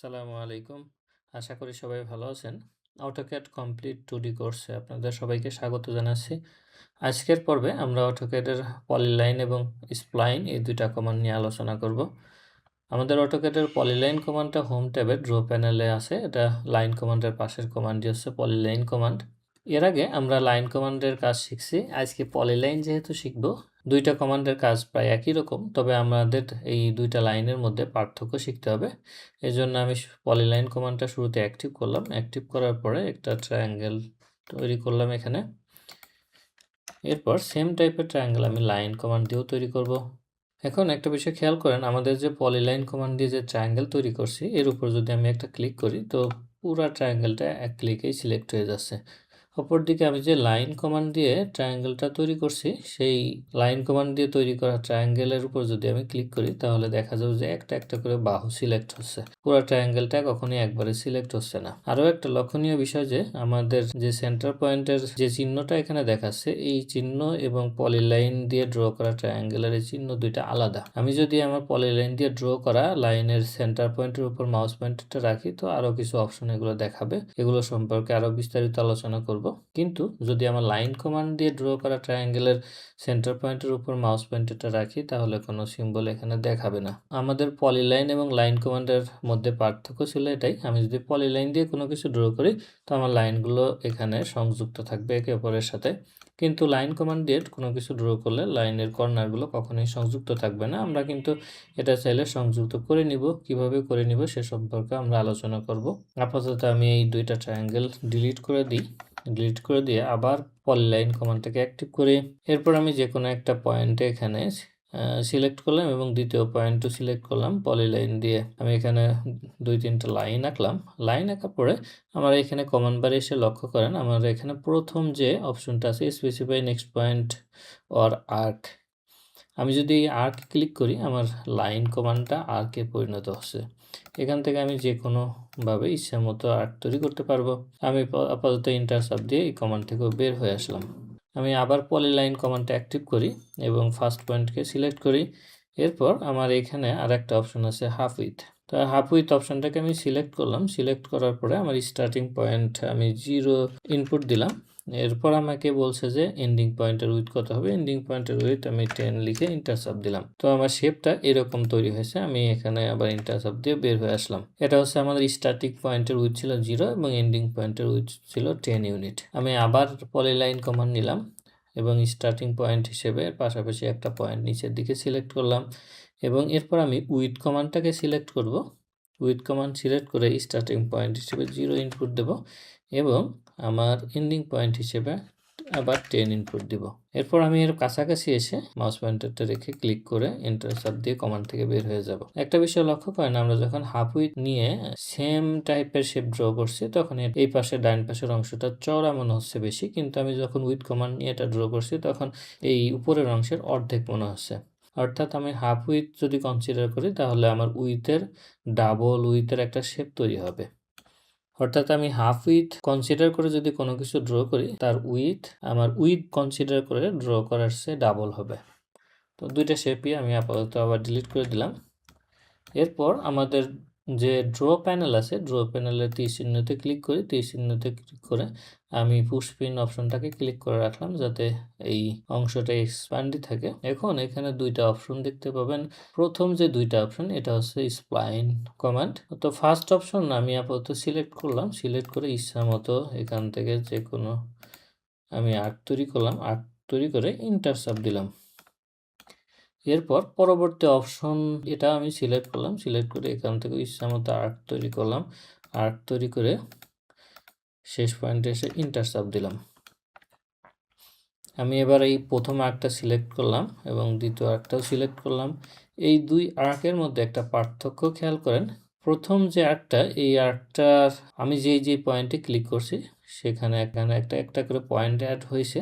আসসালামু আলাইকুম। আশা করি সবাই ভালো আছেন। AutoCAD কমপ্লিট টু ডি কোর্সে আপনাদের সবাইকে স্বাগত জানাচ্ছি। আজকের পর্বে আমরা এর পলিলাইন এবং স্প্লাইন এই ২ টা কমান্ড নিয়ে আলোচনা করব। আমাদের এর পলিলাইন কমান্ডটা হোম ট্যাবে ড্রো প্যানেলে আছে। এটা লাইন কমান্ডের পাশের কমান্ডটি হচ্ছে পলিলাইন কমান্ড। এর আগে আমরা লাইন কমান্ডের কাজ শিখছি। আজকে পলিলাইন যেহেতু শিখব, ২ টা কমান্ডের কাজ প্রায় একই রকম। তবে আমাদের এই দুইটা লাইনের মধ্যে পার্থক্য শিখতে হবে। এই জন্য আমি পলিলাইন কমান্ডটা শুরুতে অ্যাক্টিভ করলাম। অ্যাক্টিভ করার পরে একটা ট্রায়াঙ্গেল তৈরি করলাম এখানে। এরপর সেম টাইপের ট্রায়াঙ্গেল আমি লাইন কমান্ড দিয়েও তৈরি করব। এখন একটা বিষয় খেয়াল করেন, আমাদের যে পলিলাইন কমান্ড দিয়ে যে ট্রায়াঙ্গেল তৈরি করছি, এর উপর যদি আমি একটা ক্লিক করি, তো পুরা ট্রায়াঙ্গেলটা এক ক্লিকেই সিলেক্ট হয়ে যাচ্ছে। অপরদিকে আমি যে লাইন কমান্ড দিয়ে ট্রায়াঙ্গেলটা তৈরি করছি, সেই লাইন কমান্ড দিয়ে তৈরি করা ট্রায়াঙ্গেলের উপর যদি আমি ক্লিক করি, তাহলে দেখা যাবে যে একটা একটা করে বাহু সিলেক্ট হচ্ছে। পুরো ট্রায়াঙ্গেলটা কখনোই একবারে সিলেক্ট হচ্ছে না। আরও একটা লক্ষণীয় বিষয় যে, আমাদের যে সেন্টার পয়েন্টের যে চিহ্নটা এখানে দেখাচ্ছে, এই চিহ্ন এবং পলিলাইন দিয়ে ড্র করা ট্রায়াঙ্গেলের এই চিহ্ন দুইটা আলাদা। আমি যদি আমার পলিলাইন দিয়ে ড্র করা লাইনের সেন্টার পয়েন্টের উপর মাউস পয়েন্টারটা রাখি, তো আরও কিছু অপশন এগুলো দেখাবে। এগুলো সম্পর্কে আরও বিস্তারিত আলোচনা করব। কিন্তু যদি আমার লাইন কমান্ড দিয়ে ড্র করা ট্রায়াঙ্গেলের সেন্টার পয়েন্টের উপর মাউস পয়েন্টারটা রাখি, তাহলে কোনো সিম্বল এখানে দেখাবে না। আমাদের পলিলাইন এবং লাইন কমান্ডের মধ্যে পার্থক্য ছিল এটাই। আমি যদি পলিলাইন দিয়ে কোনো কিছু ড্র করি, তো আমার লাইনগুলো এখানে সংযুক্ত থাকবে একে অপরের সাথে। কিন্তু লাইন কমান্ড দিয়ে কোনো কিছু ড্র করলে লাইনের কর্নারগুলো কখনোই সংযুক্ত থাকবে না। আমরা কিন্তু এটা চাইলে সংযুক্ত করে নিব। কীভাবে করে নিব সে সম্পর্কে আমরা আলোচনা করব। আপাতত আমি এই দুইটা ট্রায়াঙ্গেল ডিলিট করে দিই। ডিলিট করে দিয়ে আবার পলিলাইন কমানটাকে অ্যাক্টিভ করি। এরপর আমি যে কোনো একটা পয়েন্টে এখানে সিলেক্ট করলাম এবং দ্বিতীয় পয়েন্টও সিলেক্ট করলাম পলিলাইন দিয়ে। আমি এখানে দুই তিনটা লাইন আঁকলাম। লাইন আঁকার পরে আমার এখানে কমান বারে এসে লক্ষ্য করেন, আমার এখানে প্রথম যে অপশনটা আছে specify next point or arc আমি যদি আর্ক ক্লিক করি, আমার লাইন কমান্ডটা আর্কে পরিণত হচ্ছে। এখান থেকে আমি যে কোনোভাবে ইচ্ছা মতো আর্ট তৈরি করতে পারব। আমি আপাতত ইন্টারসাপ দিয়ে এই কমান্ড থেকেও বের হয়ে আসলাম। আমি আবার পলিলাইন কমান্ডটা অ্যাক্টিভ করি এবং ফার্স্ট পয়েন্টকে সিলেক্ট করি। এরপর আমার এখানে আর একটা অপশন আছে হাফ উইথ তো হাফ উইথ অপশনটাকে আমি সিলেক্ট করলাম। সিলেক্ট করার পরে আমার স্টার্টিং পয়েন্ট আমি জিরো ইনপুট দিলাম। এরপর আমাকে বলছে যে এন্ডিং পয়েন্টের উইথ কত হবে? এন্ডিং পয়েন্টের উইথ আমি টেন লিখে ইন্টারসাপ দিলাম। তো আমার শেপটা এরকম তৈরি হয়েছে, আমি এখানে আবার ইন্টারসাপ দিয়ে বের হয়ে আসলাম। এটা হচ্ছে আমাদের স্টার্টিং পয়েন্টের উইথ ছিল জিরো এবং এন্ডিং পয়েন্টের উইথ ছিল টেন ইউনিট আমি আবার পলিলাইন কমান্ড নিলাম এবং স্টার্টিং পয়েন্ট হিসেবে পাশাপাশি একটা পয়েন্ট নিচের দিকে সিলেক্ট করলাম এবং এরপর আমি উইথ কমান্ডটাকে সিলেক্ট করব। উইথ কমান্ড সিলেক্ট করে স্টার্টিং পয়েন্ট হিসেবে জিরো ইনপুট দেব এবং আমার এন্ডিং পয়েন্ট হিসেবে আবার টেন ইনপুট দিব। এরপর আমি এর কাছাকাছি এসে মাউস পয়েন্টারটা রেখে ক্লিক করে এন্টার চাপ দিয়ে কমান্ড থেকে বের হয়ে যাব। একটা বিষয় লক্ষ্য করেন, আমরা যখন হাফ উইথ নিয়ে সেম টাইপের শেপ ড্র করছি, তখন এই পাশে ডাইন পাশের অংশটা চওড়া মনে হচ্ছে বেশি, কিন্তু আমি যখন উইথ কমান্ড নিয়ে এটা ড্র করছি, তখন এই উপরের অংশের অর্ধেক মনে হচ্ছে। অর্থাৎ আমি হাফ উইথ যদি কনসিডার করি, তাহলে আমার উইথের ডাবল উইথের একটা শেপ তৈরি হবে। অর্থাৎ আমি হাফ উইথ কনসিডার করে যদি কোনো কিছু ড্র করি, তার উইথ আমার উইথ কনসিডার করে ড্র করার সে ডাবল হবে। তো দুইটা শেপই আমি আপাতত আবার ডিলিট করে দিলাম। এরপর আমাদের যে ড্র প্যানেল আছে ড্র প্যানেলে তীর চিহ্নতে ক্লিক করি তীর চিহ্নতে ক্লিক করে আমি পুশপিন অপশনটাকে ক্লিক করে রাখলাম যাতে এই অংশটা এক্সপ্যান্ডই থাকে। এখন এখানে দুইটা অপশন দেখতে পাবেন। প্রথম যে দুইটা অপশন এটা হচ্ছে স্প্লাইন কমান্ড তো ফার্স্ট অপশন আমি আপাতত সিলেক্ট করলাম সিলেক্ট করে ইচ্ছা মতো এখান থেকে যে কোনো আমি আর্ট তৈরি করলাম, আর্ট তৈরি করে ইন্টারসাপ দিলাম। এরপর পরবর্তী অপশন এটা আমি সিলেক্ট করলাম সিলেক্ট করে এখান থেকে ইচ্ছা মতো আর্ট তৈরি করলাম। আর্ট তৈরি করে শেষ পয়েন্টে এসে ইন্টারসাপ দিলাম। আমি এবার এই প্রথম আর্কটা সিলেক্ট করলাম এবং দ্বিতীয় আর্কটাও সিলেক্ট করলাম। এই দুই আর্কের মধ্যে একটা পার্থক্য খেয়াল করেন। প্রথম যে আর্টটা এই আর্টটার আমি যেই যেই পয়েন্টে ক্লিক করছি সেখানে এখানে একটা একটা করে পয়েন্ট অ্যাড হয়েছে।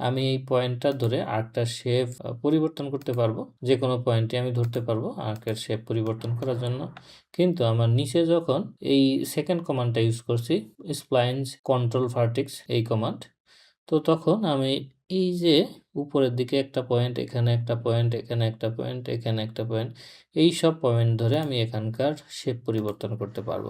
আমি এই পয়েন্টটা ধরে আর্কটার শেপ পরিবর্তন করতে পারব। যে কোনো পয়েন্টে আমি ধরতে পারব আর্কের শেপ পরিবর্তন করার জন্য। কিন্তু আমার নিচে যখন এই সেকেন্ড কমান্ডটা ইউজ করছি স্প্লাইন্স কন্ট্রোল ভার্টিক্স এই কমান্ড তো তখন আমি এই যে উপরের দিকে একটা পয়েন্ট এখানে একটা পয়েন্ট এখানে একটা পয়েন্ট এখানে একটা পয়েন্ট এই সব পয়েন্ট ধরে আমি এখানকার শেপ পরিবর্তন করতে পারব।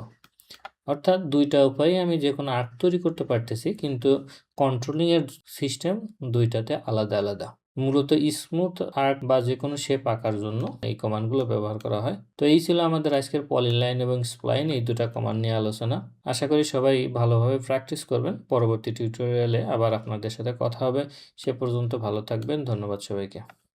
অর্থাৎ দুইটা উপায়ে আমি যে কোনো আর্ট তৈরি করতে পারতেছি, কিন্তু কন্ট্রোলিং এর সিস্টেম দুইটাতে আলাদা আলাদা। মূলত স্মুথ আর্ট বা যে কোনো শেপ আঁকার জন্য এই কমান্ডগুলো ব্যবহার করা হয়। তো এই ছিল আমাদের আজকের পলিলাইন এবং স্প্লাইন এই দুটা কমান্ড নিয়ে আলোচনা। আশা করি সবাই ভালোভাবে প্র্যাকটিস করবেন। পরবর্তী টিউটোরিয়ালে আবার আপনাদের সাথে কথা হবে। সে পর্যন্ত ভালো থাকবেন। ধন্যবাদ সবাইকে।